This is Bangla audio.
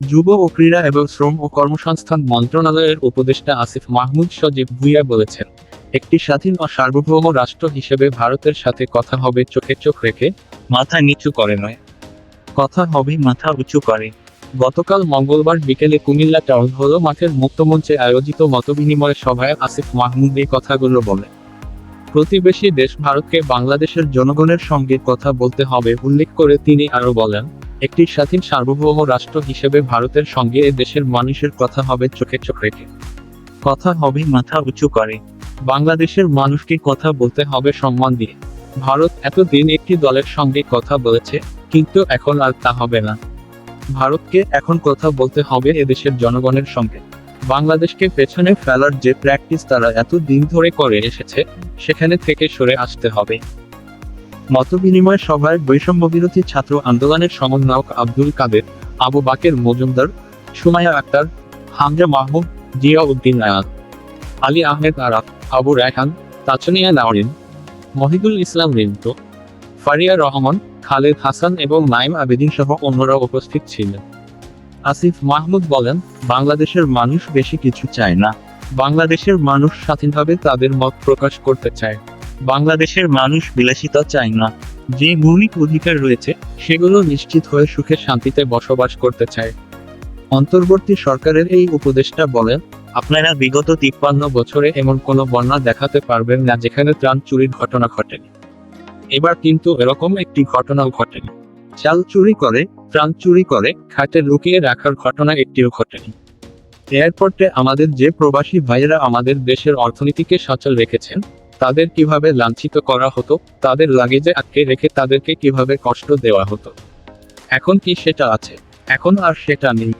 যুব ও ক্রীড়া এবং শ্রম ও কর্মসংস্থান মন্ত্রণালয়ের উপদেষ্টা আসিফ মাহমুদ সজীব ভুইয়া বলেছেন, একটি স্বাধীন ও সার্বভৌম রাষ্ট্র হিসেবে ভারতের সাথে কথা হবে চোখে চোখ রেখে, মাথা নিচু করে নয়। কথা হবে মাথা উঁচু করে। গতকাল মঙ্গলবার বিকেলে কুমিল্লা টাউন হল মাঠের মুক্তমঞ্চে আয়োজিত মতবিনিময় সভায় আসিফ মাহমুদ এই কথাগুলো বলেন, প্রতিবেশী দেশ ভারতকে বাংলাদেশের জনগণের সঙ্গে কথা বলতে হবে, উল্লেখ করে তিনি আরও বলেন একটি স্বাধীন সার্বভৌম রাষ্ট্র হিসেবে ভারতের সঙ্গে এ দেশের মানুষের কথা হবে চোখে চোখ রেখে। কথা হবে মাথা উঁচু করে। বাংলাদেশের মানুষকে কথা বলতে হবে সম্মান দিয়ে। ভারত এতদিন একটি দলের সঙ্গে কথা বলেছে, কিন্তু এখন আর তা হবে না। ভারতকে এখন কথা বলতে হবে এদেশের জনগণের সঙ্গে। বাংলাদেশকে পেছনে ফেলার যে প্র্যাকটিস তারা এত দিন ধরে করে এসেছে, সেখানে থেকে সরে আসতে হবে। মতবিনিময় সভায় বৈষম্য বিরোধী ছাত্র আন্দোলনের সমন্বয়ক আব্দুল কাদের, আবু বাকের মজুমদার সুমায়া আক্তার, হামজা মাহমুদ জিয়া উদ্দিন আয়াত আলী আহমেদ আরাফ, আবু রায়হান তাচনিয়া নাওরিন, মহিদুল ইসলাম রিন্টু, ফারিয়া রহমান, খালেদ হাসান এবং নাইম আবেদিন সহ অন্যরা উপস্থিত ছিলেন। আসিফ মাহমুদ বলেন, বাংলাদেশের মানুষ বেশি কিছু চায় না। বাংলাদেশের মানুষ স্বাধীনভাবে তাদের মত প্রকাশ করতে চায়। বাংলাদেশের মানুষ বিলাসিতা চায় না। যে মৌলিক অধিকার রয়েছে, সেগুলো নিশ্চিত হয়ে সুখে শান্তিতে বসবাস করতে চায়। অন্তর্বর্তী সরকারের এই উপদেষ্টা বলেন, আপনারা বিগত তিপ্পান্ন বছরে এমন কোনো বন্যা দেখাতে পারবেন না যেখানে ত্রাণ চুরির ঘটনা ঘটেনি। এবার কিন্তু এরকম একটি ঘটনাও ঘটেনি। চাল চুরি করে, ত্রাণ চুরি করে, খাটে লুকিয়ে রাখার ঘটনা একটিও ঘটেনি। এয়ারপোর্টে আমাদের যে প্রবাসী ভাইয়েরা আমাদের দেশের অর্থনীতিকে সচল রেখেছেন তাদের কীভাবে লাঞ্ছিত করা হতো, তাদের লাগেজে আটকে রেখে তাদেরকে কীভাবে কষ্ট দেওয়া হতো। এখন কি সেটা আছে? এখন আর সেটা নেই।